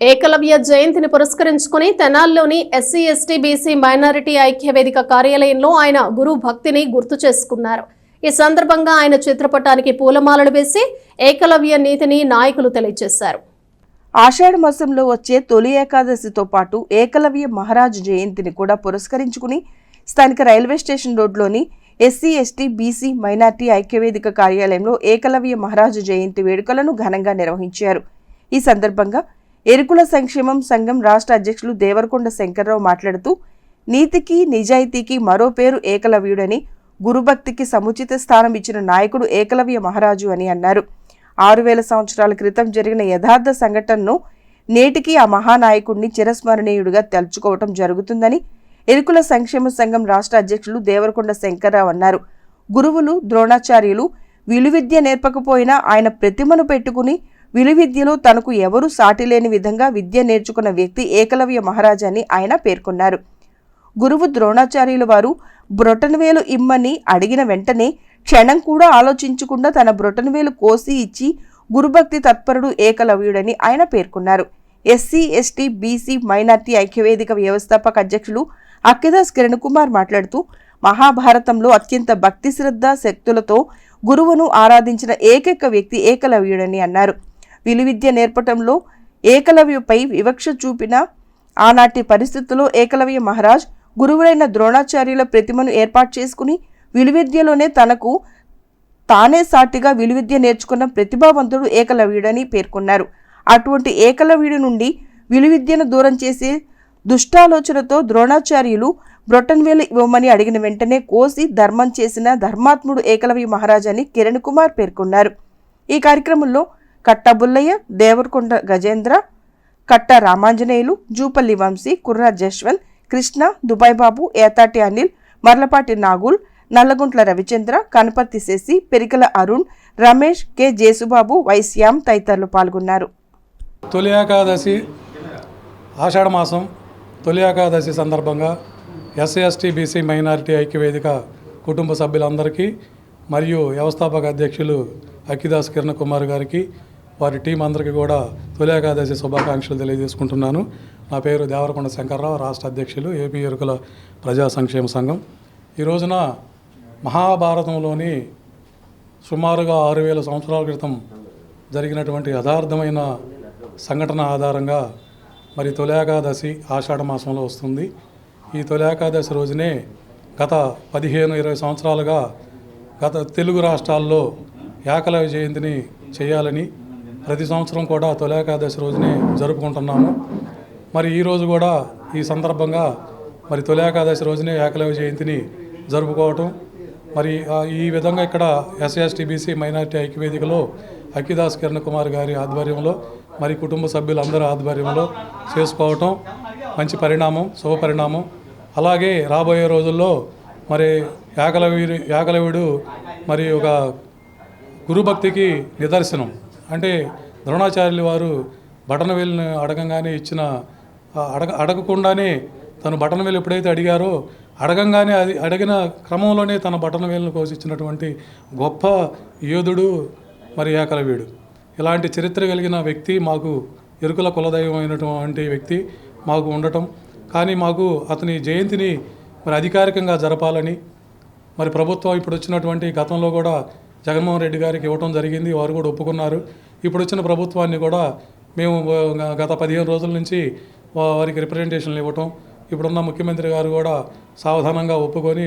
ఏకలవ్య జయంతిని పురస్కరించుకుని తెనాల్లోని ఎస్సీ ఎస్టీ బీసీ మైనారిటీ ఐక్య వేదిక కార్యాలయంలో ఆయన గురు భక్తిని గుర్తు చేసుకున్నారు. ఈ సందర్భంగా ఆయన చిత్రపటానికి పూలమాలలు వేసి ఏకలవ్య నీతిని నాయకులు తెలియజేశారు. ఆషాఢ మాసంలో వచ్చే తొలి ఏకాదశితో పాటు ఏకలవ్య మహారాజు జయంతిని కూడా పురస్కరించుకుని స్థానిక రైల్వే స్టేషన్ రోడ్లోని ఎస్సీ ఎస్టీ బీసీ మైనార్టీ ఐక్యవేదిక కార్యాలయంలో ఏకలవ్య మహారాజు జయంతి వేడుకలను ఘనంగా నిర్వహించారు. ఈ సందర్భంగా ఎరుకుల సంక్షేమం సంఘం రాష్ట్ర అధ్యక్షులు దేవరకొండ శంకర్రావు మాట్లాడుతూ నీతికి నిజాయితీకి మరో పేరు ఏకలవ్యుడని గురుభక్తికి సముచిత స్థానం ఇచ్చిన నాయకుడు ఏకలవ్య మహారాజు అని అన్నారు. ఆరు వేల సంవత్సరాల క్రితం జరిగిన యథార్థ సంఘటనను నేటికి ఆ మహానాయకుడిని చిరస్మరణీయుడిగా తలుచుకోవటం జరుగుతుందని ఎరుకుల సంక్షేమ సంఘం రాష్ట్ర అధ్యక్షులు దేవరకొండ శంకర్రావు అన్నారు. గురువులు ద్రోణాచార్యులు విలువిద్య నేర్పకపోయినా ఆయన ప్రతిమను పెట్టుకుని విలువిద్యలో తనకు ఎవరూ సాటిలేని విధంగా విద్య నేర్చుకున్న వ్యక్తి ఏకలవ్య మహారాజ్ అని ఆయన పేర్కొన్నారు. గురువు ద్రోణాచార్యుల వారు బ్రొటనవేలు ఇమ్మని అడిగిన వెంటనే క్షణం కూడా ఆలోచించకుండా తన బ్రొటనవేలు కోసి ఇచ్చి గురుభక్తి తత్పరుడు ఏకలవ్యుడని ఆయన పేర్కొన్నారు. ఎస్సీ ఎస్టీ బీసీ మైనార్టీ ఐక్యవేదిక వ్యవస్థాపక అధ్యక్షులు అక్కిదాస్ కిరణ్ కుమార్ మాట్లాడుతూ మహాభారతంలో అత్యంత భక్తి శ్రద్ధ శక్తులతో గురువును ఆరాధించిన ఏకైక వ్యక్తి ఏకలవ్యుడని అన్నారు. విలువిద్య నేర్పటంలో ఏకలవ్యపై వివక్ష చూపిన ఆనాటి పరిస్థితుల్లో ఏకలవ్య మహారాజ్ గురువులైన ద్రోణాచార్యుల ప్రతిమను ఏర్పాటు చేసుకుని విలువిద్యలోనే తనకు తానే సాటిగా విలువిద్య నేర్చుకున్న ప్రతిభావంతుడు ఏకలవ్యుడని పేర్కొన్నారు. అటువంటి ఏకలవ్యుడి నుండి విలువిద్యను దూరం చేసే దుష్టాలోచనతో ద్రోణాచార్యులు బ్రొటన్వేలు ఇవ్వమని అడిగిన వెంటనే కోసి ధర్మం చేసిన ధర్మాత్ముడు ఏకలవ్య మహారాజ్ అని కిరణ్ కుమార్ పేర్కొన్నారు. ఈ కార్యక్రమంలో కట్ట బుల్లయ్య దేవరకొండ గజేంద్ర కట్ట రామాంజనేయులు జూపల్లి వంశీ కుర్ర జశ్వంత్ కృష్ణ దుబాయ్ బాబు ఏతాటి అనిల్ మర్లపాటి నాగుల్ నల్లగుంట్ల రవిచంద్ర కనపర్తి శశి పెరికల అరుణ్ రమేష్ కె జేసుబాబు వైశ్యామ్ తదితరులు పాల్గొన్నారు. తొలి ఏకాదశి ఆషాఢ మాసం తొలి ఏకాదశి సందర్భంగా ఎస్సీ ఎస్టీ బీసీ మైనారిటీ ఐక్యవేదిక కుటుంబ సభ్యులందరికీ మరియు వ్యవస్థాపక అధ్యక్షులు అక్కిదాస్ కిరణ్ కుమార్ గారికి వారి టీం అందరికీ కూడా తొలి ఏకాదశి శుభాకాంక్షలు తెలియజేసుకుంటున్నాను. నా పేరు దేవరకొండ శంకర్రావు రాష్ట్ర అధ్యక్షులు ఏపీ ఎరుకుల ప్రజా సంక్షేమ సంఘం. ఈ రోజున మహాభారతంలోని సుమారుగా ఆరు వేల సంవత్సరాల క్రితం జరిగినటువంటి యథార్థమైన సంఘటన ఆధారంగా మరి తొలేకాదశి ఆషాఢ మాసంలో వస్తుంది. ఈ తొలేకాదశి రోజునే గత పదిహేను ఇరవై సంవత్సరాలుగా గత తెలుగు రాష్ట్రాల్లో ఏకలవ్య జయంతిని చేయాలని ప్రతి సంవత్సరం కూడా తొలేకాదశి రోజునే జరుపుకుంటున్నాము. మరి ఈరోజు కూడా ఈ సందర్భంగా మరి తొలేకాదశి రోజునే ఏకలవ్య జయంతిని జరుపుకోవటం. మరి ఈ విధంగా ఇక్కడ ఎస్ఎస్టీబీసీ మైనార్టీ మైనారిటీ ఐక్యవేదికలో అక్కిదాస్ కిరణ్ కుమార్ గారి ఆధ్వర్యంలో మరి కుటుంబ సభ్యులందరి ఆధ్వర్యంలో చేసుకోవటం మంచి పరిణామం శుభ పరిణామం. అలాగే రాబోయే రోజుల్లో మరి ఏకలవ్యుడు ఏకలవ్యుడు మరి ఒక గురుభక్తికి నిదర్శనం. అంటే ద్రోణాచార్యులు వారు బటనవేలుని అడగంగానే ఇచ్చిన అడగ అడగకుండానే తను బటనవేలు ఎప్పుడైతే అడిగారో అడగంగానే అది అడిగిన క్రమంలోనే తన బటనవేలును కోసి ఇచ్చినటువంటి గొప్ప యోధుడు మరి ఏకలవీడు ఇలాంటి చరిత్ర కలిగిన వ్యక్తి మాకు ఎరుకుల కులదైవం అయినటువంటి వ్యక్తి మాకు ఉండటం. కానీ మాకు అతని జయంతిని మరి అధికారికంగా జరపాలని మరి ప్రభుత్వం ఇప్పుడు వచ్చినటువంటి గతంలో కూడా జగన్మోహన్ రెడ్డి గారికి ఇవ్వటం జరిగింది. వారు కూడా ఒప్పుకున్నారు. ఇప్పుడు వచ్చిన ప్రభుత్వాన్ని కూడా మేము గత పదిహేను రోజుల నుంచి వారికి రిప్రజెంటేషన్లు ఇవ్వటం ఇప్పుడున్న ముఖ్యమంత్రి గారు కూడా సావధానంగా ఒప్పుకొని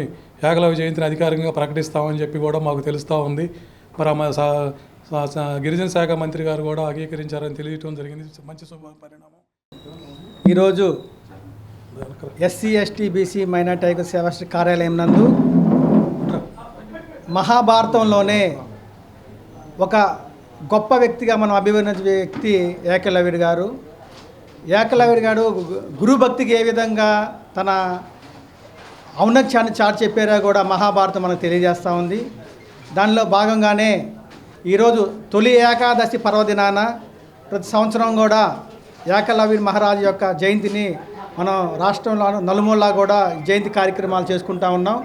ఏకలవ్య జయంతిని అధికారికంగా ప్రకటిస్తామని చెప్పి కూడా మాకు తెలుస్తూ ఉంది. మరి గిరిజన శాఖ మంత్రి గారు కూడా అంగీకరించారని తెలియటం జరిగింది. మంచి శుభ పరిణామం. ఈరోజు ఎస్సీ ఎస్టీ బీసీ మైనార్టీ ఐక్య సేవాశ్రీ కార్యాలయం నందు మహాభారతంలోనే ఒక గొప్ప వ్యక్తిగా మనం అభివర్ణించే వ్యక్తి ఏకలవ్యుడు గారు. ఏకలవ్యుడు గారు గురుభక్తికి ఏ విధంగా తన ఔన్నత్యాన్ని చాటి చెప్పారో కూడా మహాభారతం మనకు తెలియజేస్తూ ఉంది. దానిలో భాగంగానే ఈరోజు తొలి ఏకాదశి పర్వదినాన ప్రతి సంవత్సరం కూడా ఏకలవ్యుడు మహారాజు యొక్క జయంతిని మనం రాష్ట్రంలో నలుమూలలా కూడా జయంతి కార్యక్రమాలు చేసుకుంటా ఉన్నాం.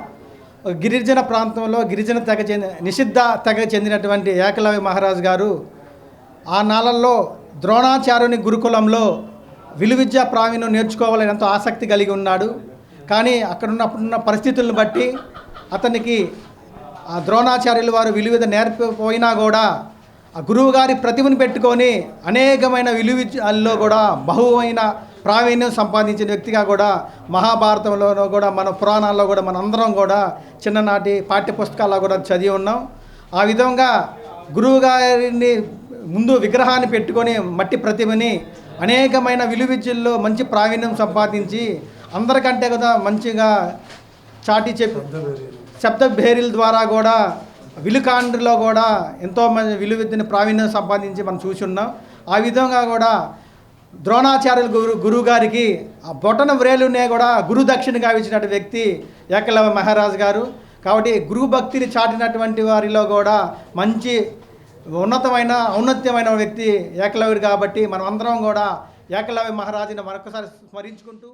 గిరిజన ప్రాంతంలో గిరిజన తెగ చెంది నిషిద్ధ తెగ చెందినటువంటి ఏకలవ్య మహారాజు గారు ఆ నాళల్లో ద్రోణాచార్యుని గురుకులంలో విలువిద్యా ప్రావీణ్యం నేర్చుకోవాలని ఎంతో ఆసక్తి కలిగి ఉన్నాడు. కానీ అక్కడ ఉన్నప్పుడున్న పరిస్థితులను బట్టి అతనికి ఆ ద్రోణాచార్యులు వారు విలువిద నేర్పిపోయినా కూడా ఆ గురువుగారి ప్రతిభను పెట్టుకొని అనేకమైన విలువిద్యల్లో కూడా బహువైన ప్రావీణ్యం సంపాదించిన వ్యక్తిగా కూడా మహాభారతంలోనూ కూడా మన పురాణాల్లో కూడా మన అందరం కూడా చిన్ననాటి పాఠ్యపుస్తకాల్లో కూడా చదివి ఉన్నాం. ఆ విధంగా గురువు గారిని ముందు విగ్రహాన్ని పెట్టుకొని మట్టి ప్రతిమని అనేకమైన విలువిద్యల్లో మంచి ప్రావీణ్యం సంపాదించి అందరికంటే కదా మంచిగా చాటి చెప్పి శబ్ద భేరీల ద్వారా కూడా విలుకాండ్రిలో కూడా ఎంతో మంది విలువిద్యని ప్రావీణ్యం సంపాదించి మనం చూసి ఉన్నాం. ఆ విధంగా కూడా ద్రోణాచార్యుల గురు గురువు గారికి ఆ బొటన వ్రేలునే కూడా గురు దక్షిణగా ఇచ్చినటువంటి వ్యక్తి ఏకలవ్య మహారాజ్ గారు. కాబట్టి గురు భక్తిని చాటినటువంటి వారిలో కూడా మంచి ఉన్నతమైన ఔన్నత్యమైన వ్యక్తి ఏకలవ్యుడు కాబట్టి మనం అందరం కూడా ఏకలవ్య మహారాజుని మరొకసారి స్మరించుకుంటూ